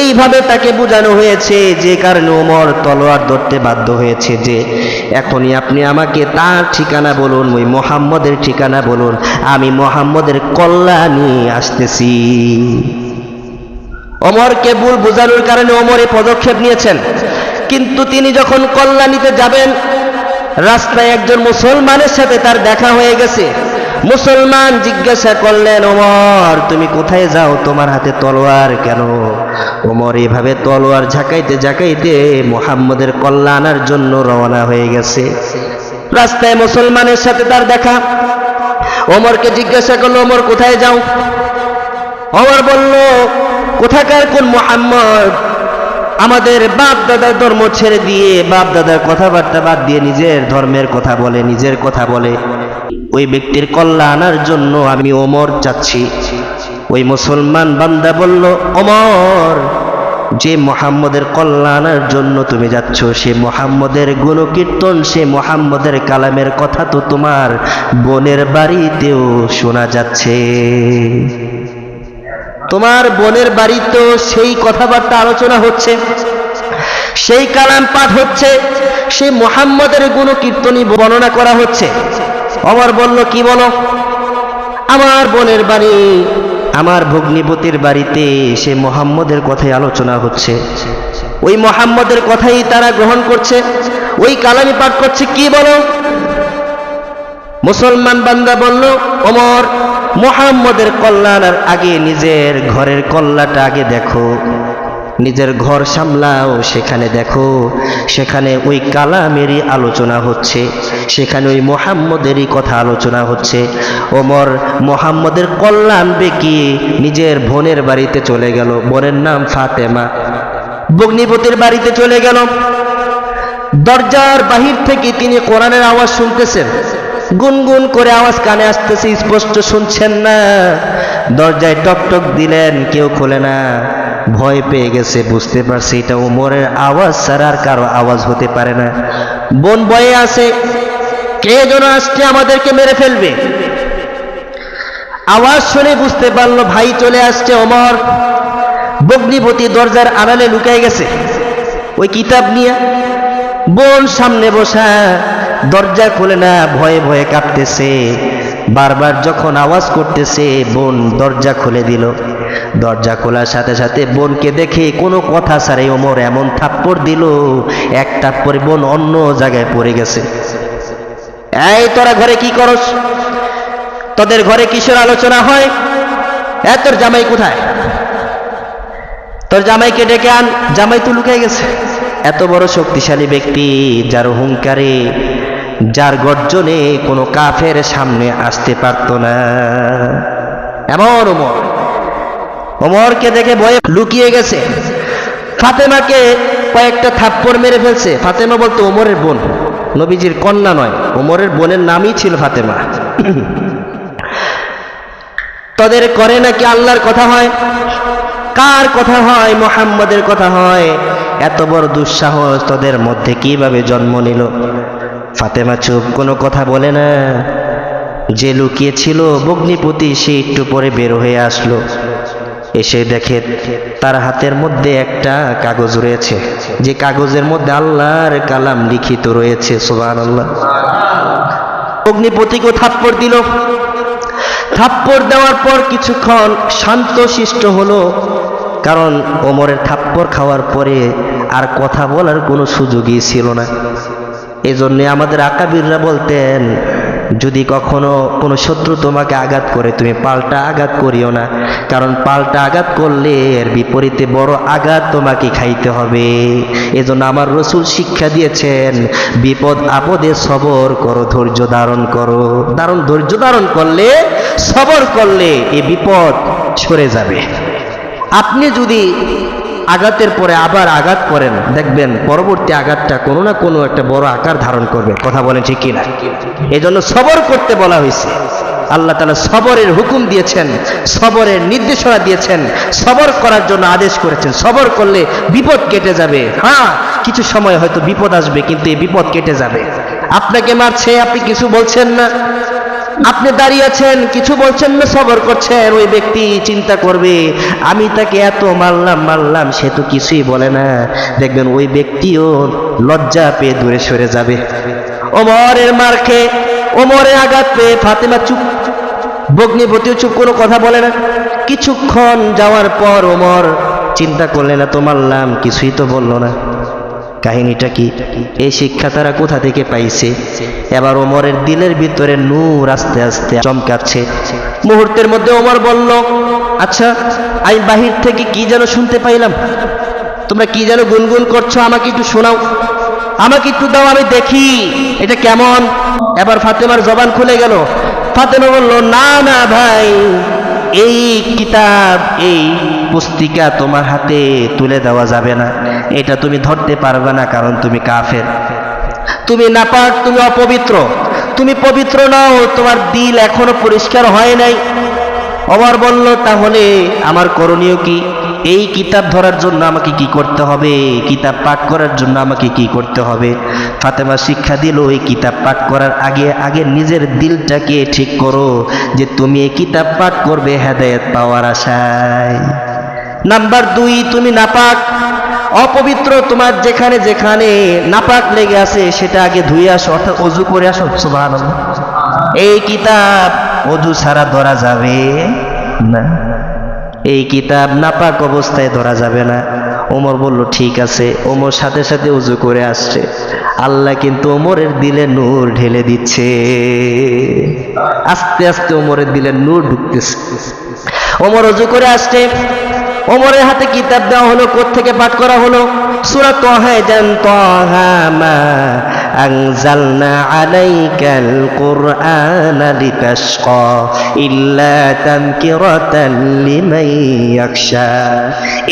এইভাবে তাকে বোঝানো হয়েছে যে কারণে ওমর তলোয়ার ধরতে বাধ্য হয়েছে যে, এখনই আপনি আমাকে তার ঠিকানা বলুন, ওই মোহাম্মদের ঠিকানা বলুন। আমি মোহাম্মদের কল্যাণী আসতেছি। ওমরকে ভুল বোঝানোর কারণে ওমর এই পদক্ষেপ নিয়েছেন। কিন্তু তিনি যখন কল্যাণীতে যাবেন, রাস্তায় একজন মুসলমানের সাথে তার দেখা হয়ে গেছে। মুসলমান জিজ্ঞাসা করলেন, ওমর, তুমি কোথায় যাও? তোমার হাতে তলোয়ার কেন? ওমর এভাবে তলোয়ার ঝাঁকাইতে ঝাঁকাইতে মোহাম্মদের কল্যাণার জন্য রওনা হয়ে গেছে। রাস্তায় মুসলমানের সাথে তার দেখা। ওমরকে জিজ্ঞাসা করল, ওমর, কোথায় যাও? ওমর বলল, কোথাকার কোন মোহাম্মদ? আমাদের বাপ দাদার ধর্ম ছেড়ে দিয়ে বাপ দাদার কথাবার্তা বাদ দিয়ে নিজের ধর্মের কথা বলে, নিজের কথা বলে। ওই ব্যক্তির কল্যাণার জন্য আমি ওমর চাচ্ছি ওই মুসলমান বান্দা বলল, ওমর, যে মোহাম্মদের কল্যাণের জন্য তুমি যাচ্ছ, সে মোহাম্মদের গুণকীর্তন, সে মোহাম্মদের কালামের কথা তো তোমার বোনের বাড়িতেও শোনা যাচ্ছে। তোমার বোনের বাড়িতেও সেই কথাবার্তা আলোচনা হচ্ছে, সেই কালাম পাঠ হচ্ছে সেই মোহাম্মদের গুণকীর্তনই বর্ণনা করা হচ্ছে। অমর বলল, কি বলো? আমার বোনের বাড়ি, আমার ভগ্নিপতির বাড়িতে সে মোহাম্মদের কথাই আলোচনা হচ্ছে। ওই মোহাম্মদের কথাই তারা গ্রহণ করছে। ওই কালামি পাঠ করছে, কি বলো? মুসলমান বান্দা বলল, ওমর, মোহাম্মদের কল্যাণের আগে নিজের ঘরের কল্যাণটা আগে দেখো। নিজের ঘর সামলাও, সেখানে দেখো, সেখানে ওই কালামেরই আলোচনা হচ্ছে, সেখানে ওই মোহাম্মদেরই কথা আলোচনা হচ্ছে। ওমর মোহাম্মদের কল্যাণ বেঁকিয়ে নিজের বোনের বাড়িতে চলে গেল, বোনের নাম ফাতেমা। বগ্নিপতির বাড়িতে চলে গেল। দরজার বাহির থেকে তিনি কোরআনের আওয়াজ শুনতেছেন। গুনগুন করে আওয়াজ কানে আসতেছে, স্পষ্ট শুনছেন না। দরজায় টকটক দিলেন, কেউ খোলে না। ভয় পেয়ে গেছে, বুঝতে পারছে এটা ওমরের আওয়াজ ছাড়া আর কারও আওয়াজ হতে পারে না। বোন বয়ে আছে, কে যেন আসছে আমাদেরকে মেরে ফেলবে? আওয়াজ শুনে বুঝতে পারল, ভাই চলে আসছে ওমর। বগ্নিপতি দরজার আড়ালে লুকাই গেছে। ওই কিতাব নিয়ে বোন সামনে বসা, দরজা খুলে না, ভয়ে ভয়ে কাঁপতেছে। বারবার যখন আওয়াজ করতেছে, বোন দরজা খুলে দিল। দরজা খোলার সাথে সাথে বোনকে দেখে কোনো কথা ছাড়াই ওমর এমন থাপ্পড় দিল, এক থাপ্পড়ে বোন অন্য জায়গায় পড়ে গেছে। এই, তোরা ঘরে কি করস? তোদের ঘরে কিসের আলোচনা হয়? এ, তোর জামাই কোথায়? তোর জামাইকে ডেকে আন, জামাই তো লুকে গেছে। এত বড় শক্তিশালী ব্যক্তি, যার হুঙ্কারে যার গর্জনে কোনো কাফের সামনে আসতে পারত না। এমন ওমর। ওমরকে দেখে ভয়ে লুকিয়ে গেছে। ফাতেমাকে কয়েকটা থাপ্পড় মেরে ফেলছে। ফাতেমা বলতো, ওমরের বোন। নবীজির কন্যা নয়, ওমরের বোনের নামই ছিল ফাতেমা। তোদের করে নাকি আল্লাহর কথা হয়? কার কথা হয়? মোহাম্মদের কথা হয়। এত বড় দুঃসাহস তোদের মধ্যে কীভাবে জন্ম নিল? ফাতেমা চুপ কোনো কথা বলে না। যে লুকিয়েছিল বগ্নিপতি সে একটু পরে বের হয়ে আসলো। এসে দেখে তার হাতের মধ্যে একটা কাগজ রয়েছে, যে কাগজের মধ্যে আল্লাহর কালাম লিখিত রয়েছে সোবান আল্লাহ অগ্নিপতিকে থাপ্পড় দিল। থাপ্পড় দেওয়ার পর কিছুক্ষণ শান্ত শিষ্ট হলো, কারণ ওমরের থাপ্পড় খাওয়ার পরে আর কথা বলার কোনো সুযোগই ছিল না। এই জন্যে আমাদের আকাবিররা বলতেন, যদি কখনো কোনো শত্রু তোমাকে আঘাত করে, তুমি পাল্টা আঘাত করিও না। কারণ পাল্টা আঘাত করলে এর বিপরীতে বড় আঘাত তোমাকে খাইতে হবে। এজন্য আমার রসুল শিক্ষা দিয়েছেন, বিপদ আপদে সবর করো, ধৈর্য ধারণ করো। ধারণ, ধৈর্য ধারণ করলে, সবর করলে এ বিপদ সরে যাবে। আপনি যদি আঘাতের পরে আবার আঘাত করেন। দেখবেন পরবর্তী আঘাতটা কোনো না কোনো একটা বড় আকার ধারণ করবে। কথা বলেন ঠিক কিনা? এই জন্য সবর করতে বলা হয়েছে। আল্লাহ তালা সবরের হুকুম দিয়েছেন, সবরের নির্দেশনা দিয়েছেন, সবর করার জন্য আদেশ করেছেন। সবর করলে বিপদ কেটে যাবে। হ্যাঁ কিছু সময় হয়তো বিপদ আসবে, কিন্তু এই বিপদ কেটে যাবে। আপনাকে মারছে, আপনি কিছু বলছেন না। আপনি দাঁড়িয়ে আছেন, কিছু বলছেন না, সবর করছেন, ওই ব্যক্তি চিন্তা করবে, আমি তাকে এত মারলাম মারলাম, সে তো কিছুই বলে না। দেখবেন ওই ব্যক্তিও লজ্জা পেয়ে দূরে সরে যাবে। ওমরের মার খেয়ে ওমরের আঘাত পেয়ে ফাতেমা চুপ, ভগ্নিপতিও চুপ, কোনো কথা বলে না। কিছুক্ষণ যাওয়ার পর ওমর চিন্তা করলেন না তো মারলাম, কিছুই তো বলল না। কাহিনীটা কি? এই শিক্ষা তারা কোথা থেকে পাইছে? এবার ওমরের দিলের ভিতরে নূর আস্তে আস্তে চমকাচ্ছে। মুহূর্তের মধ্যে ওমর বলল আচ্ছা আমি বাহির থেকে কি যেন শুনতে পাইলাম? তোমরা কি যেন গুনগুন করছ, আমাকে একটু শোনাও। আমাকে একটু দাও, আমি দেখি, এটা কেমন? এবার ফাতেমার জবান খুলে গেল। ফাতেমা বলল, না না ভাই, এই কিতাব, এই পুস্তিকা তোমার হাতে তুলে দেওয়া যাবে না। এটা তুমি ধরতে পারবে না কারণ তুমি কাফের। তুমি না নাপাক তুমি অপবিত্র। তুমি পবিত্র নাও তোমার দিল এখনও পরিষ্কার হয় নাই। অমর বলল তাহলে আমার করণীয় কি? এই কিতাব ধরার জন্য আমাকে কি করতে হবে? কিতাব পাঠ করার জন্য আমাকে কি করতে হবে? ফাতেমা শিক্ষা দিল এই কিতাব পাঠ করার আগে আগে নিজের দিলটাকে ঠিক করো যে তুমি এই কিতাব পাঠ করবে হেদায়েত পাওয়ার আশায়। নাম্বার দুই তুমি নাপাক। অপবিত্র তোমার যেখানে যেখানে নাপাক লেগে আছে, সেটা আগে ধুয়ে আসো, অর্থাৎ অজু করে আসো। সুবহানাল্লাহ। এই কিতাব অজু ছাড়া ধরা যাবে না। এই কিতাব নাপাক অবস্থায় ধরা যাবে না। ওমর বলল, ঠিক আছে। ওমর সাথে সাথে উজু করে আসছে। আল্লাহ কিন্তু ওমরের দিলে নূর ঢেলে দিচ্ছে। আস্তে আস্তে ওমরের দিলে নূর ঢুকতেছে। ওমর উজু করে আসছে। ওমরের হাতে কিতাব দেওয়া হলো থেকে পাঠ করা হলো? সুরা তহে জান তহা মা আনজালনা আলাইকাল কুরআনা লিতাশকা ইল্লা তানকিরাতান লিমান ইয়াখশা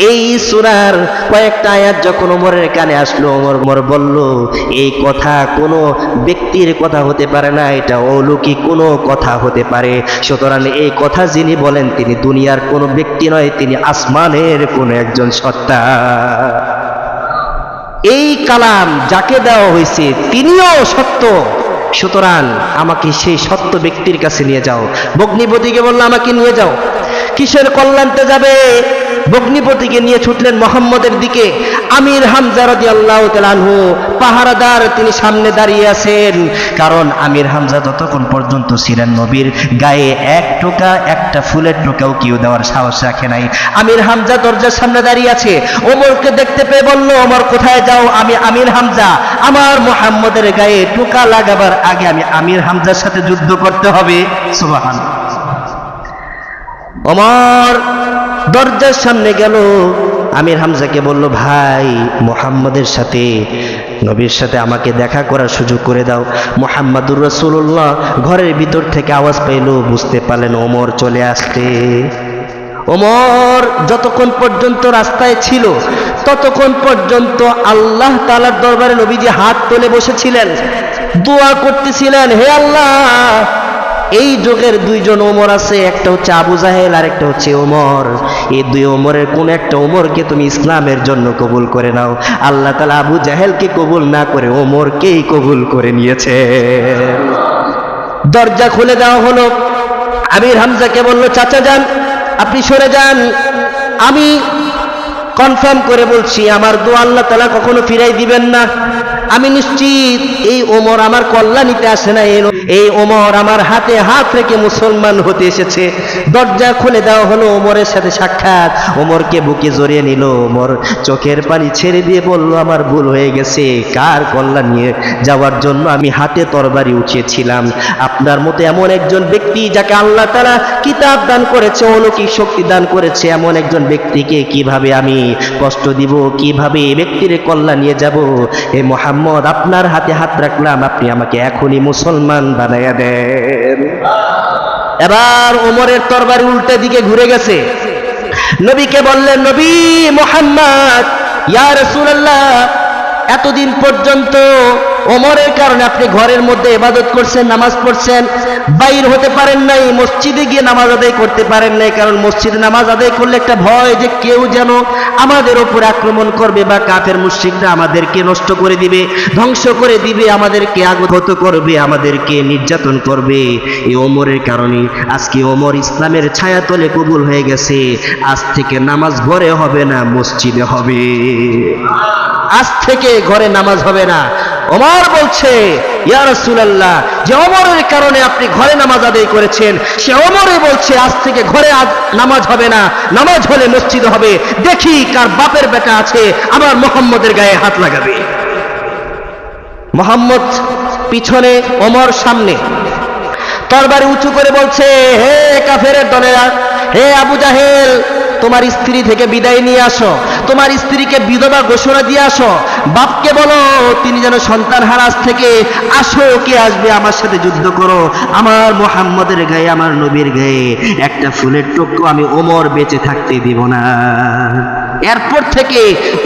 এই সূরার কয়েকটা আয়াত যখন ওমরের কানে আসলো, ওমর ওমর বলল, এই কথা কোনো ব্যক্তির কথা হতে পারে না, এটা অলৌকিক কোনো কথা হতে পারে। সুতরাং এই কথা যিনি বলেন, তিনি দুনিয়ার কোনো ব্যক্তি নয়, তিনি আসমানের কোনো একজন সত্তা। এই কালাম যাকে দেওয়া হয়েছে তিনিও সত্য। সুতরাং আমাকে সেই সত্য ব্যক্তির কাছে নিয়ে যাও। ভগ্নিপতিকে বলল, আমাকে নিয়ে যাও। কিসের কল্যাণতে যাবে? বগ্নিপতিকে নিয়ে ছুটলেন মোহাম্মদের দিকে। আমির হামজা রাদি আল্লাহ তালানহু পাহারাদার তিনি সামনে দাঁড়িয়ে আছেন। কারণ আমির হামজা ততক্ষণ পর্যন্ত ছিলেন নবীর গায়ে এক টোকা, একটা ফুলের টোকাও কেউ দেওয়ার সাহস রাখে নাই। আমির হামজা দরজার সামনে দাঁড়িয়ে আছে। ওমরকে দেখতে পেয়ে বলল, ওমর, কোথায় যাও? আমি আমির হামজা। আমার মোহাম্মদের গায়ে টোকা লাগাবার আগে আমি আমির হামজার সাথে যুদ্ধ করতে হবে। সুবাহান ওমর দরজার সামনে গেল। আমির হামজাকে বলল, ভাই, মোহাম্মদের সাথে, নবীর সাথে আমাকে দেখা করার সুযোগ করে দাও। মোহাম্মদুর রসুল্লাহ ঘরের ভিতর থেকে আওয়াজ পাইল, বুঝতে পারলেন, ওমর চলে আসতে ওমর যতক্ষণ পর্যন্ত রাস্তায় ছিল, ততক্ষণ পর্যন্ত আল্লাহ তালার দরবারে নবীজি হাত তুলে বসেছিলেন। দোয়া করতেছিলেন, হে আল্লাহ এই যুগের দুইজন ওমর আছে, একটা হচ্ছে আবু জাহেল আর একটা হচ্ছে ওমর। এই দুই ওমরের কোন একটা ওমরকে তুমি ইসলামের জন্য কবুল করে নাও। আল্লাহ তালা আবু জাহেলকে কবুল না করে ওমরকেই কবুল করে নিয়েছে। দরজা খুলে দেওয়া হলো। আমির হামজাকে বলল, চাচা যান, আপনি সরে যান। আমি কনফার্ম করে বলছি, আমার দোয়া আল্লাহ তালা কখনো ফিরাই দিবেন না। আমি নিশ্চিত, এই ওমর আমার কল্যাণীতে আসে না, এই এই ওমর আমার হাতে হাত রেখে মুসলমান হতে এসেছে। দরজা খুলে দেওয়া হলো ওমরের সাথে সাক্ষাৎ। ওমরকে বুকে জড়িয়ে নিল ওমর। চোখের পানি ছেড়ে দিয়ে বলল, আমার ভুল হয়ে গেছে, কার কল্যাণ? নিয়ে যাওয়ার জন্য আমি হাতে তরবারি উঠিয়েছিলাম। আপনার মতো এমন একজন ব্যক্তি যাকে আল্লাহ তারা কিতাব দান করেছে, অলৌকিক শক্তি দান করেছে, এমন একজন ব্যক্তিকে কীভাবে আমি কষ্ট দিব? কীভাবে ব্যক্তির কল্যাণ নিয়ে যাব? এ মোহাম্মদ, আপনার হাতে হাত রাখলাম, আপনি আমাকে এখনই মুসলমান বানাইয়া দেন। এবার ওমরের তরবারি উল্টা দিকে ঘুরে গেছে। নবীকে বললেন, নবী মোহাম্মদ, ইয়া রাসূলুল্লাহ, এতদিন পর্যন্ত ওমরের কারণে আপনি ঘরের মধ্যে ইবাদত করছেন, নামাজ পড়ছেন, বাইর হতে পারেন নাই, মসজিদে গিয়ে নামাজ আদায় করতে পারেন নাই, কারণ মসজিদে নামাজ আদায় করলে একটা ভয় যে কেউ যেন আমাদের ওপর আক্রমণ করবে বা কাফের মুশরিকরা আমাদেরকে নষ্ট করে দিবে, ধ্বংস করে দিবে, আমাদেরকে আগত করবে, আমাদেরকে নির্যাতন করবে। এই ওমরের কারণে আজকে ওমর ইসলামের ছায়াতলে কবুল হয়ে গেছে। আজ থেকে নামাজ ঘরে হবে না, মসজিদে হবে। আজ থেকে ঘরে নামাজ হবে না। ওমর বলছে, ইয়া রাসূলুল্লাহ, যে ওমরের কারণে আপনি ঘরে নামাজ আদায় করেছেন, সে ওমরে বলছে, আজ থেকে ঘরে নামাজ হবে না, নামাজ হলে মসজিদে হবে। দেখি কার বাপের বেটা আছে আমার মোহাম্মদের গায়ে হাত লাগাবে। মোহাম্মদ পিছনে ওমর সামনে। তরবারি উঁচু করে বলছে, হে কাফের দলেরা, হে আবু জাহেল তোমার স্ত্রী থেকে বিদায় নিয়ে আসো। তোমার স্ত্রীকে বিধবা ঘোষণা দিয়ে আসো। বাপকে বলো, তিনি যেন সন্তান হারাস থেকে আসো, কে আসবে আমার সাথে যুদ্ধ করো। আমার মোহাম্মদের গায়ে, আমার নবীর গায়ে একটা ফুলের টুকরো আমি ওমর বেঁচে থাকতে দিব না। এরপর থেকে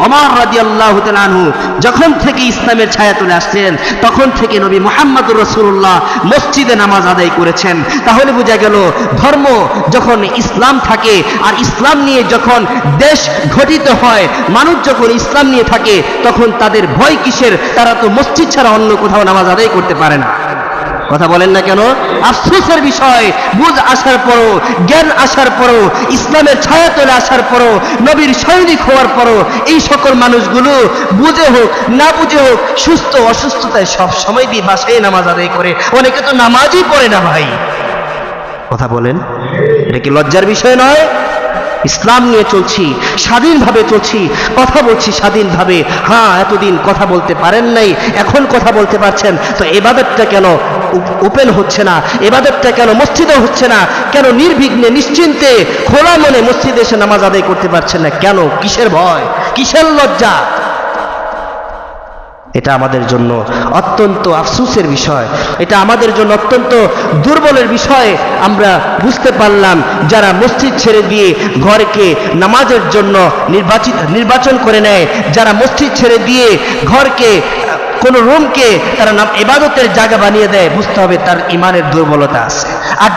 অমর রাজি আল্লাহ আনহু যখন থেকে ইসলামের ছায়া তুলে আসছেন, তখন থেকে নবী মোহাম্মদুর রসুল্লাহ মসজিদে নামাজ আদায় করেছেন। তাহলে বোঝা গেল, ধর্ম যখন ইসলাম থাকে আর ইসলাম নিয়ে যখন দেশ ঘটিত হয়, মানুষ যখন ইসলাম নিয়ে থাকে, তখন তাদের ভয় কিসের? তারা তো মসজিদ ছাড়া অন্য কোথাও নামাজ আদায় করতে পারে না। কথা বলেন না কেন? আফসোসের বিষয়, বুঝ আসার পরও, জ্ঞান আসার পরও, ইসলামের ছায়া তোলে আসার পরও, নবীর সৈনিক হওয়ার পরও, এই সকল মানুষগুলো বুঝে হোক, না বুঝে হোক, সুস্থ অসুস্থতায় সব সময় দিয়ে বাসায় নামাজ আদায় করে। অনেকে তো নামাজই পড়ে না ভাই। কথা বলেন? এটা কি লজ্জার বিষয় নয়? ইসলাম নিয়ে চলছি, স্বাধীনভাবে চলছি, কথা বলছি স্বাধীনভাবে। হ্যাঁ এতদিন কথা বলতে পারেন নাই, এখন কথা বলতে পারছেন, তো এবাদতটা কেন ওপেন হচ্ছে না? এবাদতটা কেন মসজিদে হচ্ছে না? কেন নির্বিঘ্নে, নিশ্চিন্তে, খোলা মনে মসজিদে এসে নামাজ আদায় করতে পারছেন না? কেন? কিসের ভয়? কিসের লজ্জা? এটা আমাদের জন্য অত্যন্ত আফসুসের বিষয়। এটা আমাদের জন্য অত্যন্ত দুর্বলের বিষয়। আমরা বুঝতে পারলাম যারা মসজিদ ছেড়ে দিয়ে ঘরকে নামাজের জন্য নির্বাচিত নির্বাচন করে নেয়, যারা মসজিদ ছেড়ে দিয়ে ঘরকে, কোনো রুমকে তারা নাম এবাদতের জায়গা বানিয়ে দেয়, বুঝতে হবে তার ইমানের দুর্বলতা আছে। আর